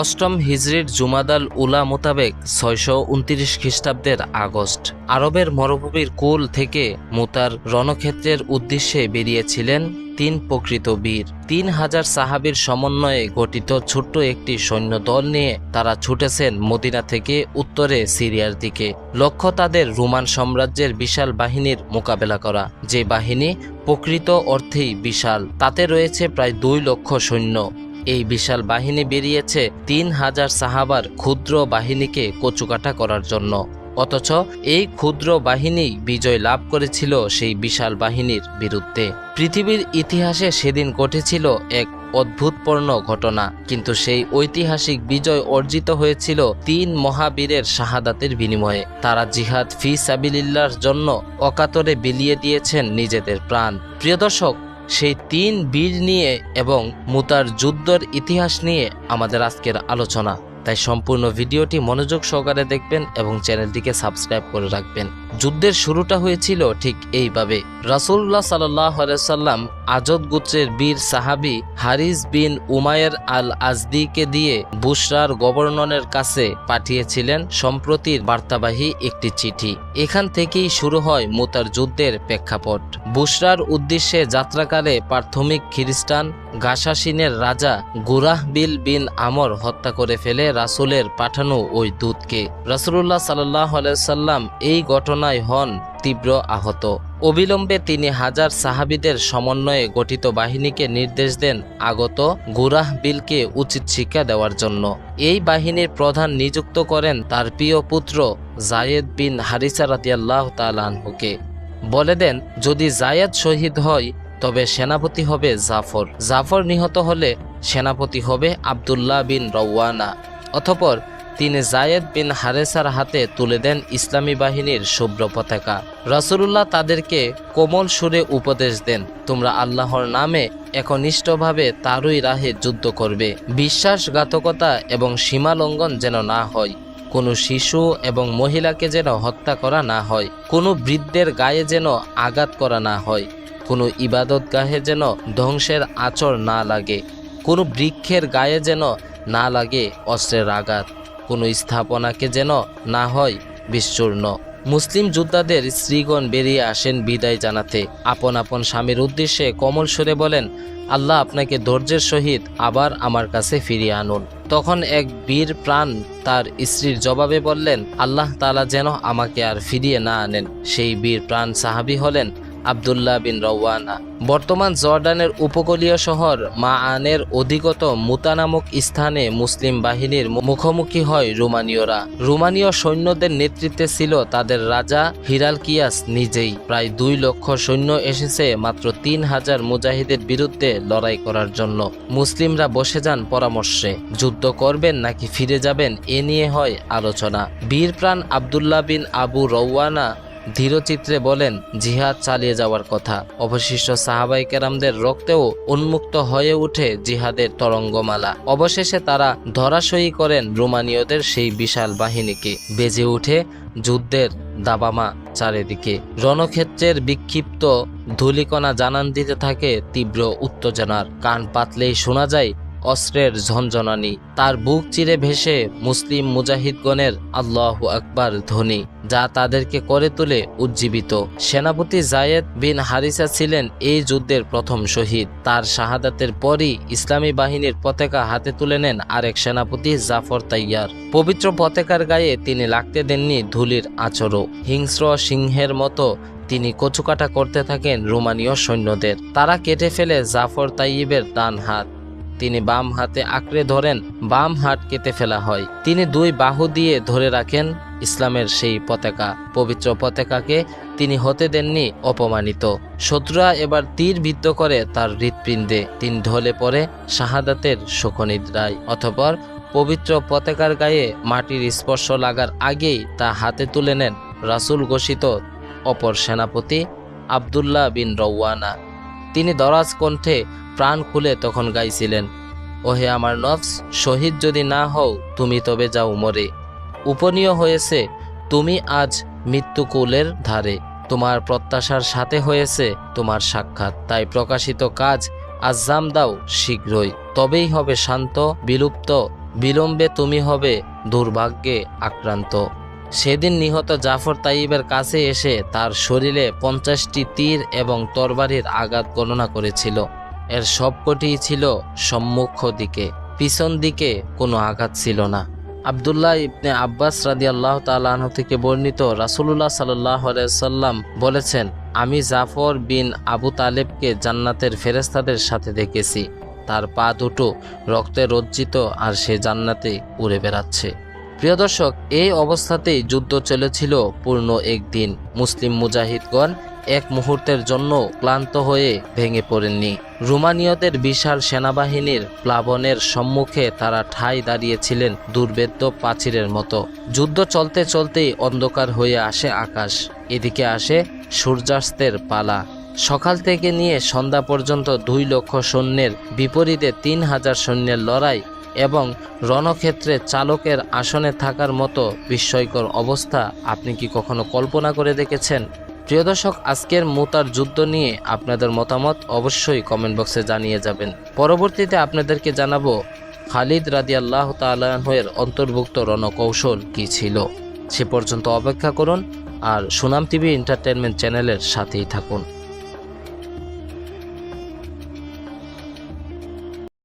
অষ্টম হিজরির জুমাদাল উলা মোতাবেক ছয়শো উনত্রিশ খ্রিস্টাব্দের আগস্ট। আরবের মরুভূমির কুল থেকে মুতার রণক্ষেত্রের উদ্দেশ্যে বেরিয়েছিলেন তিন প্রকৃত বীর। তিন হাজার সাহাবীর সমন্বয়ে গঠিত ছোট্ট একটি সৈন্য দল নিয়ে তারা ছুটেছেন মদিনা থেকে উত্তরে সিরিয়ার দিকে। লক্ষ্য তাদের রোমান সাম্রাজ্যের বিশাল বাহিনীর মোকাবেলা করা। যে বাহিনী প্রকৃত অর্থেই বিশাল, তাতে রয়েছে প্রায় দুই লক্ষ সৈন্য। এই বিশাল বাহিনী বেরিয়েছে তিন হাজার সাহাবার ক্ষুদ্র বাহিনীকে কচুকাটা করার জন্য। অথচ এই ক্ষুদ্র বাহিনী বিজয় লাভ করেছিল সেই বিশাল বাহিনীর বিরুদ্ধে। পৃথিবীর ইতিহাসে সেদিন ঘটেছিল এক অদ্ভুতপূর্ণ ঘটনা, কিন্তু সেই ঐতিহাসিক বিজয় অর্জিত হয়েছিল তিন মহাবীরের শাহাদাতের বিনিময়ে। তারা জিহাদ ফি সাবিলিল্লার জন্য অকাতরে বিলিয়ে দিয়েছেন নিজেদের প্রাণ। প্রিয় দর্শক সেই তিন বীর নিয়ে এবং মুতার যুদ্ধর ইতিহাস নিয়ে আমাদের আজকের আলোচনা। তাই সম্পূর্ণ ভিডিওটি মনোযোগ সহকারে দেখবেন এবং চ্যানেলটিকে সাবস্ক্রাইব করে রাখবেন। যুদ্ধের শুরুটা হয়েছিল ঠিক এইভাবে। রাসুল্লাহ সাল্লাহ সাল্লাম আজদ গুত্রের বীর সাহাবি হারিস বিন উমায়ের আল আজদিকে দিয়ে বুশরার গভর্নরের কাছে পাঠিয়েছিলেন সম্প্রতির বার্তাবাহী একটি চিঠি। এখান থেকেই শুরু হয় মুতার যুদ্ধের প্রেক্ষাপট। বুশরার উদ্দেশ্যে যাত্রাকালে প্রাথমিক খ্রিস্টান গাসাসিনের রাজা গুরাহবিল বিন আমর হত্যা করে ফেলে রাসুলের পাঠানো ওই দূতকে। রাসুল্লাহ সাল্লাহ সাল্লাম এই ঘটনায় হন তীব্র আহত। অবিলম্বে তিনি হাজার সাহাবিদের সমন্বয়ে গঠিত বাহিনীকে নির্দেশ দেন আগত গুরাহ বিলকে উচিত শিক্ষা দেওয়ার জন্য। এই বাহিনীর প্রধান নিযুক্ত করেন তার প্রিয় পুত্র জায়েদ বিন হারিসা রাতিয়াল্লাহ তালানহুকে বলে দেন, যদি জায়েদ শহীদ হয়, তবে সেনাপতি হবে জাফর। জাফর নিহত হলে সেনাপতি হবে আবদুল্লাহ বিন রওয়ানা। অতপর তিনি জায়েদ বিন হারেসার হাতে তুলে দেন ইসলামী বাহিনীর শুভ্র পতাকা। রসুল্লাহ তাদেরকে কোমল সুরে উপদেশ দেন, তোমরা আল্লাহর নামে একনিষ্ঠভাবে তারই রাহে যুদ্ধ করবে। বিশ্বাসঘাতকতা এবং সীমা লঙ্ঘন যেন না হয়। কোনো শিশু এবং মহিলাকে যেন হত্যা করা না হয়। কোনো বৃদ্ধের গায়ে যেন আঘাত করা না হয়। কোনো ইবাদত গাহে যেন ধ্বংসের আচর না লাগে। কোনো বৃক্ষের গায়ে যেন না লাগে অস্ত্রের আঘাত। কোনো স্থাপনাকে যেন না হয় বিস্চূর্ণ মুসলিম যোদ্ধাদের স্ত্রীগণ বেরিয়ে আসেন বিদায় জানাতে। আপন আপন স্বামীর উদ্দেশ্যে কমল সুরে বলেন, আল্লাহ আপনাকে ধৈর্যের সহিত আবার আমার কাছে ফিরিয়ে আনুন। তখন এক বীর প্রাণ তার স্ত্রীর জবাবে বললেন, আল্লাহ তালা যেন আমাকে আর ফিরিয়ে না আনেন। সেই বীর প্রাণ সাহাবি হলেন আবদুল্লাহ বিন রওয়ানা। বর্তমান জর্ডানের উপকূলীয় শহর মা আনের অধিগত মুতা নামক স্থানে মুসলিম বাহিনীর মুখোমুখি হয় রোমানীয়রা। রোমানীয় সৈন্যদের নেতৃত্বে ছিল তাদের রাজা হিরালকিয়াস নিজেই। প্রায় দুই লক্ষ সৈন্য এসেছে মাত্র তিন হাজার মুজাহিদের বিরুদ্ধে লড়াই করার জন্য। মুসলিমরা বসে যান পরামর্শে। যুদ্ধ করবেন নাকি ফিরে যাবেন এ নিয়ে হয় আলোচনা। বীরপ্রাণ আবদুল্লাহ বিন আবু রওয়ানা ধীরচিত্রে বলেন, জিহাদ চালিয়ে যাওয়ার কথা। অবশিষ্ট সাহাবাই কেরামদের রক্তেও উন্মুক্ত হয়ে উঠে জিহাদের তরঙ্গমালা। অবশেষে তারা ধরাশয়ী করেন রোমানীয়দের সেই বিশাল বাহিনীকে। বেজে উঠে যুদ্ধের দাবামা চারিদিকে। রণক্ষেত্রের বিক্ষিপ্ত ধুলিকণা জানান দিতে থাকে তীব্র উত্তেজনার। কান পাতলেই শোনা যায় অস্ত্রের ঝনঝনানি। তার বুক চিরে ভেসে মুসলিম মুজাহিদগণের আল্লাহ আকবার ধ্বনি। যা তাদেরকে করে তোলে উজ্জীবিত। সেনাপতি জায়েদ বিন হারিসা ছিলেন এই যুদ্ধের প্রথম শহীদ। তার শাহাদাতের পরই ইসলামী বাহিনীর পতাকা হাতে তুলে নেন আরেক সেনাপতি জাফর তাইয়ার। পবিত্র পতাকার গায়ে তিনি লাগতে দেননি ধুলির আচরও হিংস্র সিংহের মতো তিনি কচুকাটা করতে থাকেন রোমানীয় সৈন্যদের। তারা কেটে ফেলে জাফর তাইয়িবের ডান হাত। তিনি বাম হাতে আঁকড়ে ধরেন, বাম হাত কেটে ফেলা হয়। তিনি দুই বাহু দিয়ে ধরে রাখেন ইসলামের সেই পতাকা, পবিত্র পতাকাকে তিনি হতে দেননি অপমানিত। শত্রুরা এবার তীর বিদ্ধ করে তার হৃৎপিণ্ডে তিনি ঢলে পড়ে শাহাদাতের শোকনিদ্রায়। অথপর পবিত্র পতাকার গায়ে মাটির স্পর্শ লাগার আগেই তা হাতে তুলে নেন রাসুল ঘোষিত অপর সেনাপতি আবদুল্লাহ বিন রওয়ানা। তিনি দরাজ কণ্ঠে প্রাণ খুলে তখন গাইছিলেন, ওহে আমার নফস, শহীদ যদি না হও, তুমি তবে যাও মরে। উপনীয় হয়েছে, তুমি আজ মৃত্যুকুলের ধারে। তোমার প্রত্যাশার সাথে হয়েছে তোমার সাক্ষাৎ। তাই প্রকাশিত কাজ আজাম দাও শীঘ্রই। তবেই হবে শান্ত, বিলুপ্ত, বিলম্বে তুমি হবে দুর্ভাগ্যে আক্রান্ত। সেদিন নিহত জাফর তাইবের কাছে এসে তার শরীরে পঞ্চাশটি তীর এবং তরবারির আঘাত গণনা করেছিল। এর সবকটিই ছিল সম্মুখ দিকে, পিছন দিকে কোনো আঘাত ছিল না। আবদুল্লাহ ইবনে আব্বাস রাদি আল্লাহ তালাহ থেকে বর্ণিত রাসুলুল্লাহ সাল্লাহ সাল্লাম বলেছেন, আমি জাফর বিন আবু তালেবকে জান্নাতের ফেরেস্তাদের সাথে দেখেছি। তার পা দুটো রক্তে রজ্জিত আর সে জান্নাতে উড়ে বেড়াচ্ছে। প্রিয় দর্শক, এই অবস্থাতেই যুদ্ধ চলেছিল পূর্ণ একদিন। মুসলিম মুজাহিদগণ এক মুহূর্তের জন্য ক্লান্ত হয়ে ভেঙে পড়েননি। রোমানীয়দের বিশাল সেনাবাহিনীর প্লাবনের সম্মুখে তারা ঠাই দাঁড়িয়েছিলেন দুর্বেদ্য প্রাচীরের মতো। যুদ্ধ চলতে চলতেই অন্ধকার হয়ে আসে আকাশ। এদিকে আসে সূর্যাস্তের পালা। সকাল থেকে নিয়ে সন্ধ্যা পর্যন্ত দুই লক্ষ সৈন্যের বিপরীতে তিন হাজার সৈন্যের লড়াই এবং রণক্ষেত্রে চালকের আসনে থাকার মতো বিস্ময়কর অবস্থা আপনি কি কখনো কল্পনা করে দেখেছেন? প্রিয় দর্শক, আজকের মুতার যুদ্ধ নিয়ে আপনাদের মতামত অবশ্যই কমেন্ট বক্সে জানিয়ে যাবেন। পরবর্তীতে আপনাদেরকে জানাব, খালিদ রাদিয়াল্লাহ তালাহের অন্তর্ভুক্ত রণকৌশল কি ছিল? সে পর্যন্ত অপেক্ষা করুন আর সুনাম টিভি এন্টারটেনমেন্ট চ্যানেলের সাথেই থাকুন।